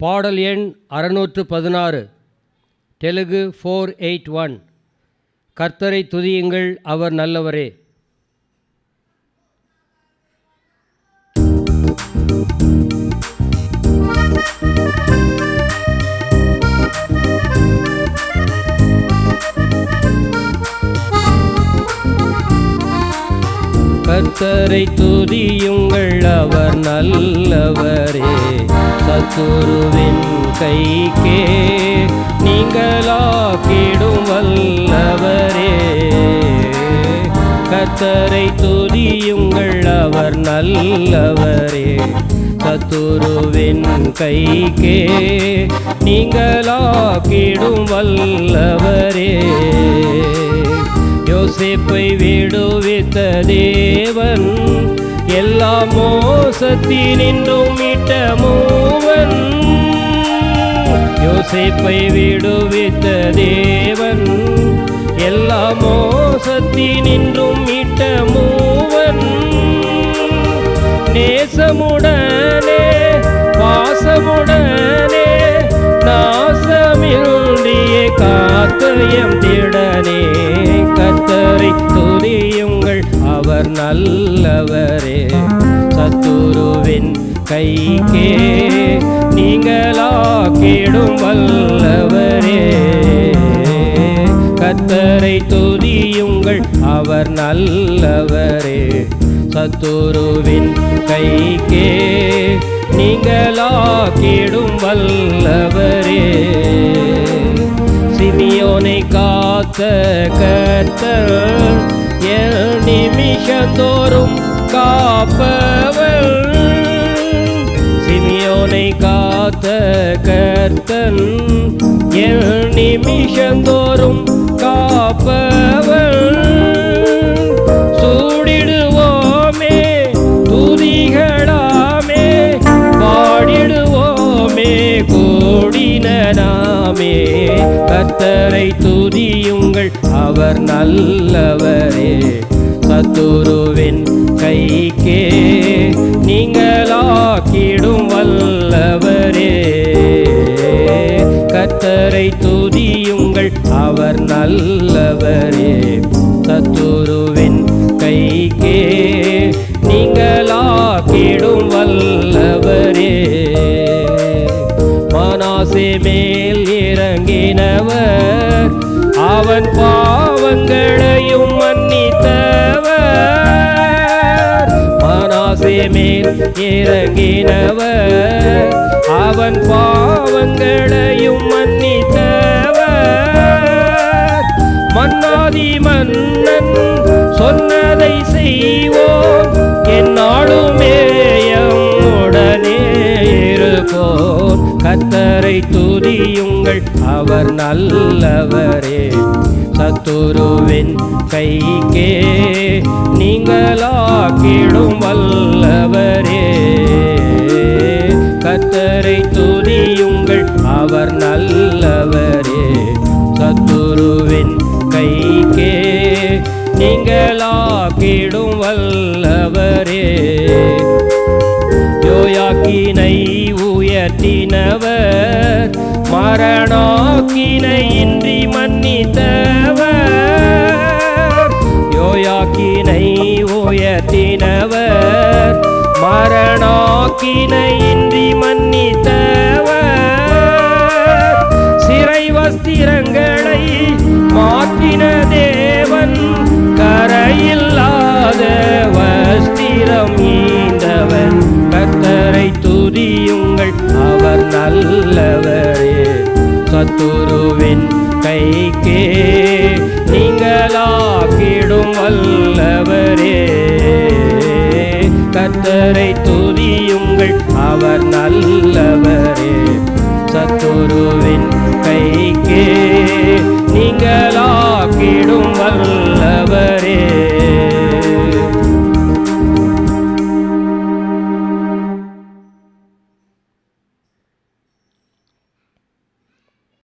பாடல் எண் அறுநூற்று பதினாறு தெலுங்கு ஃபோர் எயிட் ஒன் கர்த்தரை துதியுங்கள் அவர் நல்லவரே. கத்தரை துதியுங்கள் அவர் நல்லவரே. சத்துருவின் கைக்கே நீங்களாக்கிடும் வல்லவரே. கத்தரை துதியுங்கள் அவர் நல்லவரே. சத்துருவின் கைக்கே நீங்களாக்கிடும் வல்லவரே. யோசிப்பை யோசேப்பை விடுவித்த தேவன் எல்லா மோசத்தினின்றும் மீட்ட மூவன். யோசேப்பை விடுவித்த தேவன் எல்லா மோசத்தினின்றும் மீட்ட மூவன். நேசமுடனே பாசமுடனே நாசமிருந்திய காத்தயம் திடனே. கத்தரை துதியுங்கள் அவர் நல்லவரே. சத்துருவின் கைக்கே நீங்களாக்கிடும் வல்லவரே. கத்தரை துதியுங்கள் அவர் நல்லவரே. சத்துருவின் கைக்கே நீங்களாக்கிடும் வல்லவரே. சிமியோனை காத்த கர்த்தர் எல் நிமிஷந்தோறும் காப்பவள். சிமியோனை காத்த கர்த்தன் எல் நிமிஷந்தோறும் காப்பவள். சூடிடுவோமே துதிகளாமே பாடிடுவோமே கூடினாமே கத்தரை துதியுங்கள் அவர் நல்லவர். சத்துருவின் கைக்கே நீங்களாக்கிடும் வல்லவரே. கத்தரை துதியுங்கள் அவர் நல்லவரே. சத்துருவின் கைக்கே நீங்களாக்கிடும் வல்லவரே. மனாசே மேல் இறங்கினவர் அவன் பா மேல் இறங்கினவர். அவன் பாவங்களையும் மன்னித்தவர். மன்னாதி மன்னன் சொன்னதை செய்வோம். என்னாலுமேயம் உடனே இருப்போம். கத்தரை துதியுங்கள் அவர் நல்லவரே. சத்துருவின் கைக்கே நீங்களாக்கிடும் வல்ல கைக்கே நீங்களாக்கிடும் வல்லவரே. யோயாக்கினை உயர்த்தினவர் மரணாக்கினை இன்றி மன்னித்தவர். யோயாக்கினை உயர்த்தினவர் மரணாக்கினை இன்றி மன்னித்தவர். சிறை வஸ்திரங்கள் கரை மாற்றின தேவன் கரையில்லாத வஸ்திரம் ஈந்தவன் கத்தரை துதியுங்கள் அவர் நல்லவரே. சத்துருவின் கைக்கே நீங்களாக்கிடும் வல்லவரே. கத்தரை துதியுங்கள் அவர் நல்ல